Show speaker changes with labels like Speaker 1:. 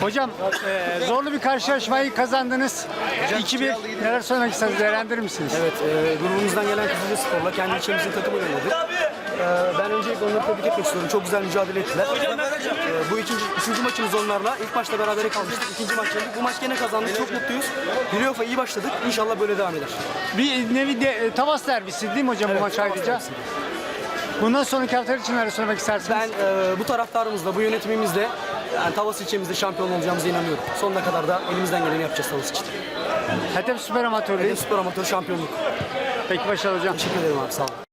Speaker 1: Hocam e, zorlu bir karşılaşmayı kazandınız. 2-1 neler söylemek istersiniz? Değerlendirir misiniz?
Speaker 2: Evet, e, grubumuzdan gelen Kızılca Spor'la kendi ilçemizin takımıyla oynadık. E, ben öncelikle onları tebrik etmek istiyorum. Çok güzel mücadele ettiler. E, bu ikinci, üçüncü maçımız onlarla. İlk maçta berabere kalmıştık. İkinci maç yendik. Bu maç gene kazandık. Çok mutluyuz. Playoff'a iyi başladık. İnşallah böyle devam eder.
Speaker 1: Bir nevi de, e, Tavas derbisi değil mi hocam bu maç ayrıca?
Speaker 2: derbisi.
Speaker 1: Bundan sonraki haftalar için neler söylemek istersiniz?
Speaker 2: Ben e, bu taraftarımızla, bu yönetimimizle yani Tavas ilçemizde şampiyon olacağımıza inanıyorum. Sonuna kadar da elimizden geleni yapacağız Tavas için.
Speaker 1: Hedef Süper
Speaker 2: Ve
Speaker 1: Amatörlüğü.
Speaker 2: süper amatör şampiyonluk.
Speaker 1: Peki başarılı hocam.
Speaker 2: Teşekkür ederim abi sağ ol.